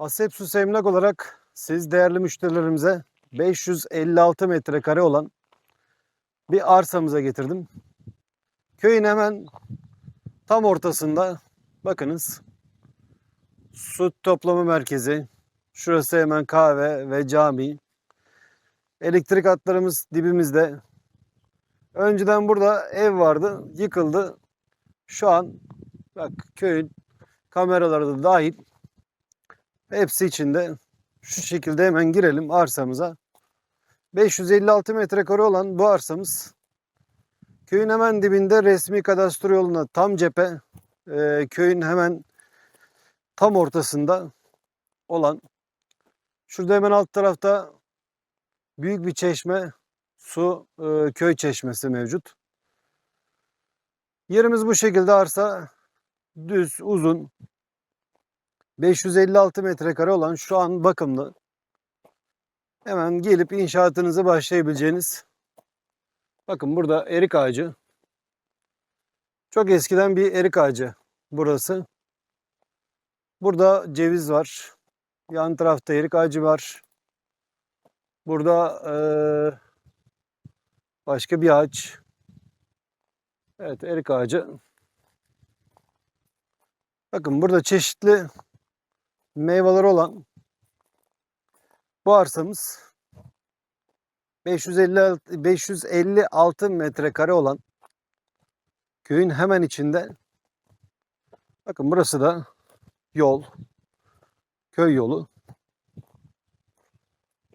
Asepsus Emlak olarak siz değerli müşterilerimize 556 metrekare olan bir arsamıza getirdim. Köyün hemen tam ortasında bakınız su toplama merkezi. Şurası hemen kahve ve cami. Elektrik hatlarımız dibimizde. Önceden burada ev vardı, yıkıldı. Şu an bak köyün kameraları da dahil hepsi içinde. Şu şekilde hemen girelim arsamıza. 556 metrekare olan bu arsamız köyün hemen dibinde resmi kadastro yoluna tam cephe e, köyün hemen tam ortasında olan şurada hemen alt tarafta büyük bir çeşme su e, köy çeşmesi mevcut. Yerimiz bu şekilde arsa düz uzun 556 metrekare olan şu an bakımlı. Hemen gelip inşaatınızı başlayabileceğiniz. Bakın burada erik ağacı. Çok eskiden bir erik ağacı burası. Burada ceviz var. Yan tarafta erik ağacı var. Burada eee, başka bir ağaç. Evet erik ağacı. Bakın burada çeşitli meyveleri olan bu arsamız 556, 556 metrekare olan köyün hemen içinde. Bakın burası da yol. Köy yolu.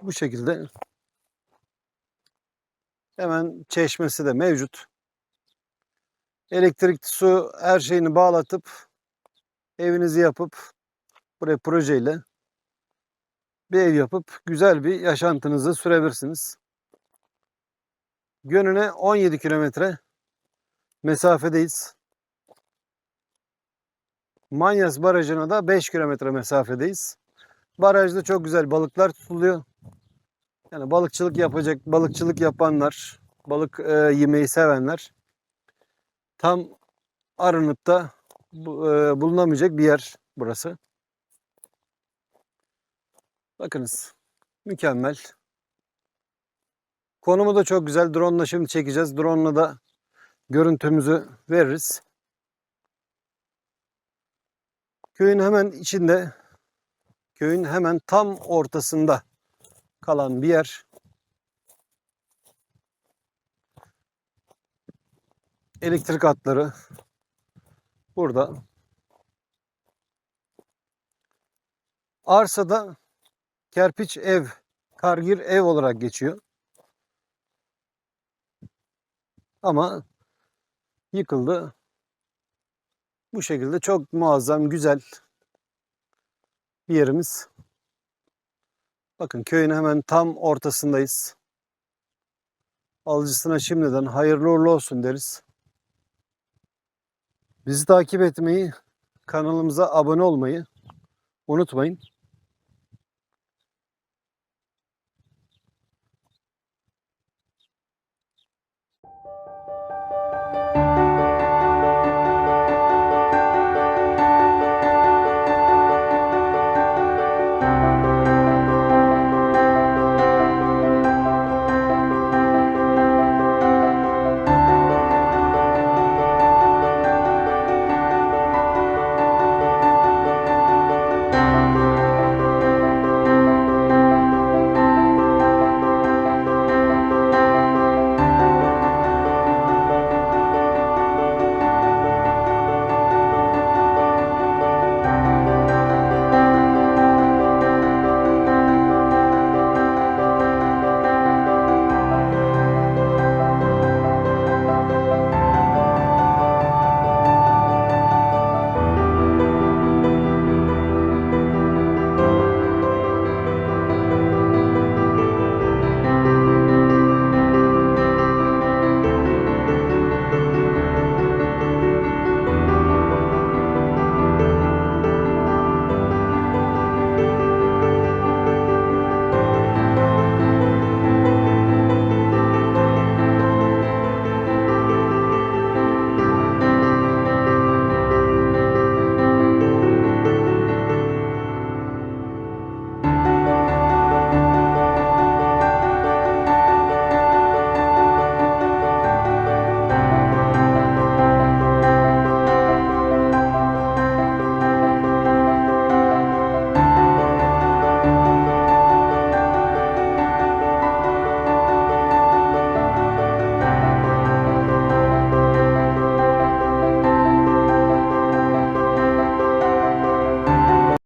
Bu şekilde hemen çeşmesi de mevcut. Elektrik, su her şeyini bağlatıp evinizi yapıp buraya projeyle bir ev yapıp güzel bir yaşantınızı sürebilirsiniz. Gönüne 17 kilometre mesafedeyiz. Manyas Barajı'na da 5 kilometre mesafedeyiz. Barajda çok güzel balıklar tutuluyor. Yani balıkçılık yapacak, balıkçılık yapanlar, balık e, yemeyi sevenler tam arınıp da bu- e, bulunamayacak bir yer burası. Bakınız mükemmel. Konumu da çok güzel. Drone ile şimdi çekeceğiz. Drone ile da görüntümüzü veririz. Köyün hemen içinde, köyün hemen tam ortasında kalan bir yer. Elektrik hatları burada. Arsada kerpiç ev, kargir ev olarak geçiyor. Ama yıkıldı. Bu şekilde çok muazzam, güzel bir yerimiz. Bakın köyün hemen tam ortasındayız. Alıcısına şimdiden hayırlı uğurlu olsun deriz. Bizi takip etmeyi, kanalımıza abone olmayı unutmayın.